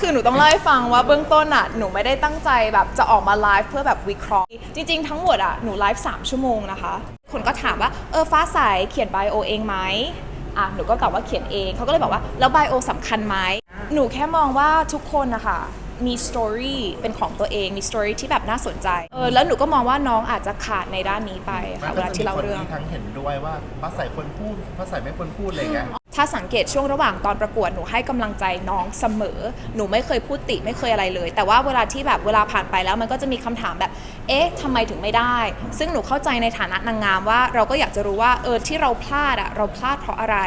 คือหนูต้องเล่าให้ฟังว่าเบื้องต้นอะหนูไม่ได้ตั้งใจแบบจะออกมาไลฟ์เพื่อแบบวิเคราะห์จริง ๆ ทั้งหมดอะหนูไลฟ์3ชั่วโมงนะคะ คนก็ถามว่าเออฟ้าใสเขียนไบโอเองไหมอะหนูก็ตอบว่าเขียนเองเขาก็เลยบอกว่าแล้วไบโอสำคัญไหมหนูแค่มองว่าทุกคนนะคะมีสตอรี่เป็นของตัวเองมีสตอรี่ที่แบบน่าสนใจเออแล้วหนูก็มองว่าน้องอาจจะขาดในด้านนี้ไปค่ะเวลาที่เล่าเรื่องที่ทั้งเห็นด้วยว่าพระใส่คนพูดพระใส่ไม่ควรพูดอะไรอย่างเงี้ย ถ้าสังเกตช่วงระหว่างตอนประกวดหนูให้กำลังใจน้องเสมอ หนูไม่เคยพูดติไม่เคยอะไรเลย แต่ว่าเวลาที่แบบเวลาผ่านไปแล้วมันก็จะมีคำถามแบบ เอ๊ะทำไมถึงไม่ได้ ซึ่งหนูเข้าใจในฐานะนางงามว่า เราก็อยากจะรู้ว่าเออที่เราพลาดอะเราพลาดเพราะอะไร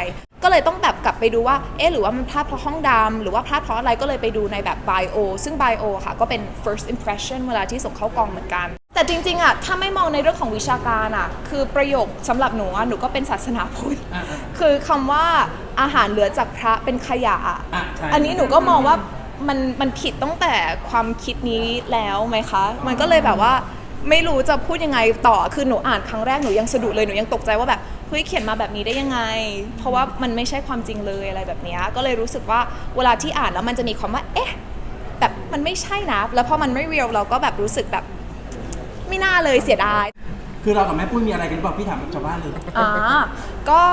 ก็เลยต้องแบบกลับไปดูว่า เอ๊ะ หรือว่ามันพลาดเพราะห้องดำ หรือว่าพลาดเพราะอะไร ก็เลยไปดูในแบบ bio ซึ่ง bio ค่ะ ก็เป็น first impression เวลาที่ส่งเข้ากองเหมือนกัน แต่จริงๆอะถ้าไม่มองในเรื่องของวิชาการอะคือประโยคสำหรับหนูอะหนูก็เป็นศาสนาพุทธอ่าคือคำว่าอาหารเหลือจากพระเป็นขยะอะอะใช่ อันนี้หนูก็มองว่ามันมันผิดตั้งแต่ความคิดนี้แล้วไหมคะ มันก็เลยแบบว่าไม่รู้จะพูดยังไงต่อคือหนูอ่านครั้งแรกหนูยังสะดุดเลยหนูยังตกใจว่าแบบเฮ้ยเขียนมาแบบนี้ได้ยังไง เพราะว่ามันไม่ใช่ความจริงเลยอะไรแบบเนี้ยก็เลยรู้สึกว่าเวลาที่อ่านแล้วมันจะมีความว่าเอ๊ะ แบบมันไม่ใช่นะ แล้วพอมันไม่เรียลเราก็แบบรู้สึกแบบไม่ น่าเลยเสียดาย คือเรากับแม่ปุ้ยมีอะไรกันหรือเปล่าพี่ถามชาวบ้านเลย อ่าก็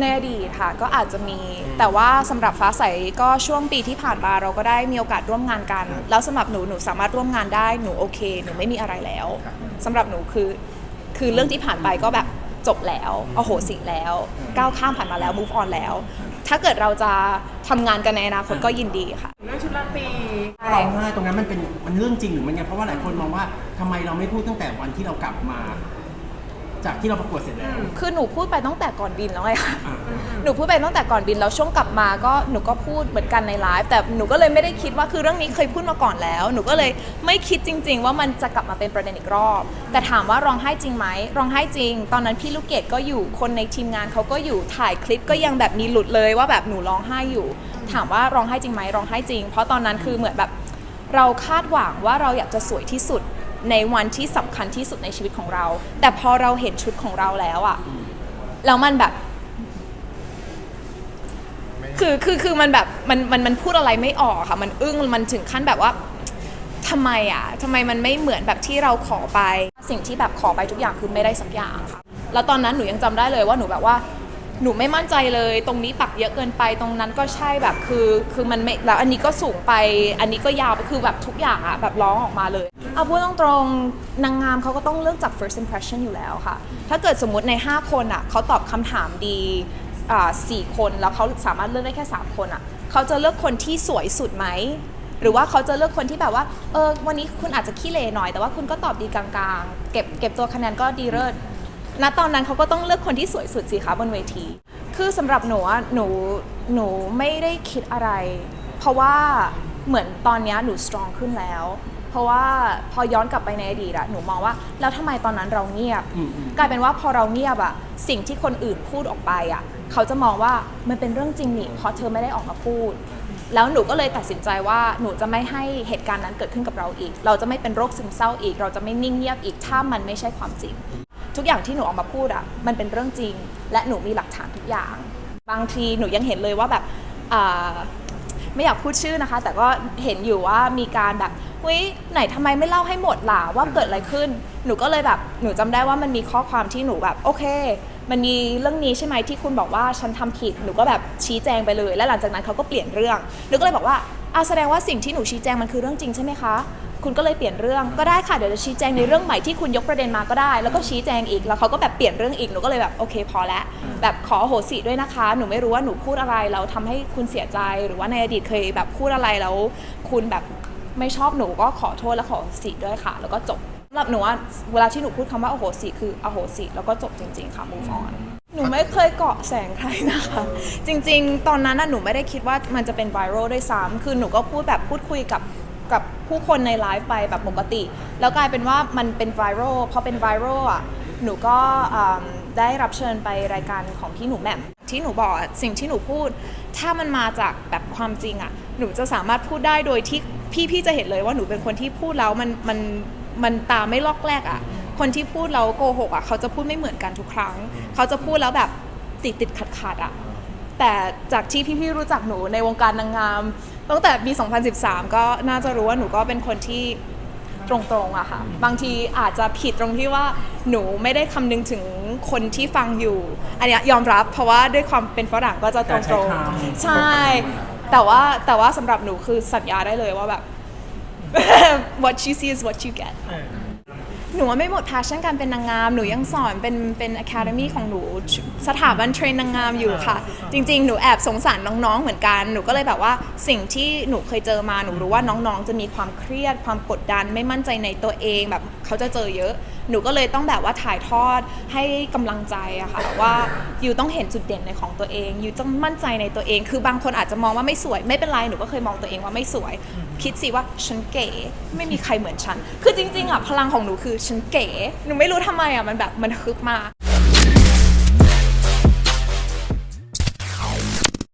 ในอดีตค่ะก็อาจจะมี แต่ว่าสำหรับฟ้าใสก็ช่วงปีที่ผ่านมาเราก็ได้มีโอกาสร่วมงานกัน แล้วสำหรับหนูหนูสามารถร่วมงานได้หนูโอเคหนูไม่มีอะไรแล้วสำหรับหนูคือ คือเรื่องที่ผ่านไปก็แบบจบแล้วอโหสิแล้วก้าวข้ามผ่านมาแล้ว move on แล้ว ถ้าเกิดเราจะทำงานกันในอนาคตก็ยินดีค่ะเรื่องชุด ราตรีร้องไห้ตรงนั้นมันเป็นมันเรื่องจริงหรือมันไงเพราะว่าหลายคนมองว่าทำไมเราไม่พูดตั้งแต่วันที่เรากลับมา จากที่เราประกวดเสร็จแล้ว คือหนูพูดไปตั้งแต่ก่อนบินแล้วไงคะอ่า หนูพูดไปตั้งแต่ก่อนบินแล้วช่วงกลับมาก็หนูก็พูดเหมือนกันในไลฟ์แต่หนูก็เลยไม่ได้คิดว่าคือเรื่องนี้เคยพูดมาก่อนแล้ว หนูก็เลยไม่คิดจริง ๆ ว่ามันจะกลับมาเป็นประเด็นอีกรอบ แต่ถามว่าร้องไห้จริงไหมร้องไห้จริง ตอนนั้นพี่ลูกเกดก็อยู่คนในทีมงานเขาก็อยู่ถ่ายคลิปก็ยังแบบมีหลุดเลยว่าแบบหนูร้องไห้อยู่ ถามว่าร้องไห้จริงไหมร้องไห้จริง เพราะตอนนั้นคือเหมือนแบบ เราคาดหวังว่าเราอยากจะสวยที่สุด ในวันที่สำคัญที่สุดในชีวิตของเรา แต่พอเราเห็นชุดของเราแล้วอะแล้วมันแบบคือคือคือมันแบบมันมันมันพูดอะไรไม่ออกค่ะ มันอึ้งมันถึงขั้นแบบว่าทำไมอะทำไมมันไม่เหมือนแบบที่เราขอไป สิ่งที่แบบขอไปทุกอย่างคือไม่ได้สักอย่างค่ะ แล้วตอนนั้นหนูยังจำได้เลยว่าหนูแบบว่า หนูไม่มั่นใจเลย ตรงนี้ปักเยอะเกินไปตรงนั้นก็ใช่แบบคือ คือมันไม่แล้วอันนี้ก็สูงไป อันนี้ก็ยาวไปคือแบบทุกอย่างอะแบบร้องออกมาเลย เอาพูดตรงๆนางงามเขาก็ต้องเลือกจาก first impression อยู่แล้วค่ะ ถ้าเกิดสมมติใน 5 คนอะเขาตอบคำถามดีอ่าสี่คนแล้วเขาสามารถเลือกได้แค่ 3 คนอะเขาจะเลือกคนที่สวยสุดไหม หรือว่าเขาจะเลือกคนที่แบบว่า เออ วันนี้คุณอาจจะขี้เหร่หน่อย แต่ว่าคุณก็ตอบดีกลางๆ เก็บเก็บตัวคะแนนก็ดีเลิศ ณตอนนั้นเขาก็ต้องเลือกคนที่สวยสุดสิคะบนเวที คือสำหรับหนูอะหนูหนูไม่ได้คิดอะไร เพราะว่าเหมือนตอนเนี้ยหนูสตรองขึ้นแล้ว เพราะว่าพอย้อนกลับไปในอดีตอะหนูมองว่าแล้วทำไมตอนนั้นเราเงียบอืมอืมกลายเป็นว่าพอเราเงียบอะสิ่งที่คนอื่นพูดออกไปอะเขาจะมองว่ามันเป็นเรื่องจริงนี่เพราะเธอไม่ได้ออกมาพูดแล้วหนูก็เลยตัดสินใจว่าหนูจะไม่ให้เหตุการณ์นั้นเกิดขึ้นกับเราอีก เราจะไม่เป็นโรคซึมเศร้าอีก เราจะไม่นิ่งเงียบอีกถ้ามันไม่ใช่ความจริง ทุกอย่างที่หนูออกมาพูดอะมันเป็นเรื่องจริง และหนูมีหลักฐานทุกอย่าง บางทีหนูยังเห็นเลยว่าแบบไม่อยากพูดชื่อนะคะ แต่ก็เห็นอยู่ว่ามีการแบบเฮ้ยไหนทำไมไม่เล่าให้หมดล่ะว่าเกิดอะไรขึ้น หนูก็เลยแบบหนูจำได้ว่ามันมีข้อความที่หนูแบบโอเค มันมีเรื่องนี้ใช่ไหมที่คุณบอกว่าฉันทำผิดหนูก็แบบชี้แจงไปเลย และหลังจากนั้นเขาก็เปลี่ยนเรื่องหนูก็เลยบอกว่าอะแสดงว่าสิ่งที่หนูชี้แจงมันคือเรื่องจริงใช่ไหมคะ คุณก็เลยเปลี่ยนเรื่องก็ได้ค่ะเดี๋ยวจะชี้แจงในเรื่องใหม่ที่คุณยกประเด็นมาก็ได้ แล้วก็ชี้แจงอีกแล้วเขาก็แบบเปลี่ยนเรื่องอีกหนูก็เลยแบบโอเคพอแล้วแบบขอโหสิด้วยนะคะ หนูไม่รู้ว่าหนูพูดอะไรแล้วทำให้คุณเสียใจหรือว่าในอดีตเคยแบบพูดอะไรแล้ว คุณแบบไม่ชอบหนูก็ขอโทษและขอโหสิด้วยค่ะ แล้วก็จบสำหรับหนูว่าเวลาที่หนูพูดคำว่าอโหสิคืออโหสิแล้วก็จบจริง ๆค่ะ move on หนูไม่เคยเกาะแสงใครนะคะ จริง ๆ ตอนนั้นน่ะหนูไม่ได้คิดว่ามันจะเป็นไวรัลด้วยซ้ำคือหนูก็พูดแบบพูดคุยกับ กับผู้คนในไลฟ์ไปแบบปกติ แล้วกลายเป็นว่ามันเป็นไวรัลพอเป็นไวรัลอะหนูก็ได้รับเชิญไปรายการของพี่หนูแหม่มที่หนูบอกสิ่งที่หนูพูด ถ้ามันมาจากแบบความจริงอะหนูจะสามารถพูดได้โดยที่พี่พี่จะเห็นเลยว่าหนูเป็นคนที่พูดแล้วมันมันมันตาไม่ลอกแรกอะคนที่พูดแล้วโกหกอะเขาจะพูดไม่เหมือนกันทุกครั้ง เขาจะพูดแล้วแบบติดติดขัดขัดๆอะแต่จากที่พี่ๆรู้จักหนูในวงการนางงาม ตั้งแต่ปี 2013 ก็น่าจะรู้ว่าหนูก็เป็นคนที่ตรงๆอะค่ะ บางทีอาจจะผิดตรงที่ว่าหนูไม่ได้คำนึงถึงคนที่ฟังอยู่ อันเนี้ยยอมรับเพราะว่าด้วยความเป็นฝรั่งก็จะตการใช้รงคำ ๆ ใช่ แต่ว่าแต่ว่าสำหรับหนูคือสัญญาได้เลยว่าแบบ what you see is what you get หนูว่าไม่หมด passion การเป็นนางงาม หนูยังสอนเป็นเป็น academy ของหนูสถาบันเทรนนางงามอยู่ค่ะ จริง ๆ หนูแอบสงสารน้องๆเหมือนกัน หนูก็เลยแบบว่าสิ่งที่หนูเคยเจอมาหนูรู้ว่าน้องๆ จะมีความเครียดความกดดันไม่มั่นใจในตัวเองแบบ เขาจะเจอเยอะ หนูก็เลยต้องแบบว่าถ่ายทอดให้กำลังใจอะค่ะว่าอยู่ต้องเห็นจุดเด่นในของตัวเองอยู่ต้องมั่นใจในตัวเอง คือบางคนอาจจะมองว่าไม่สวย ไม่เป็นไรหนูก็เคยมองตัวเองว่าไม่สวย คิดสิว่าฉันเก๋ไม่มีใครเหมือนฉัน คือจริงๆอะพลังของหนูคือฉันเก๋หนูไม่รู้ทำไมอะมันแบบมันฮึบมาก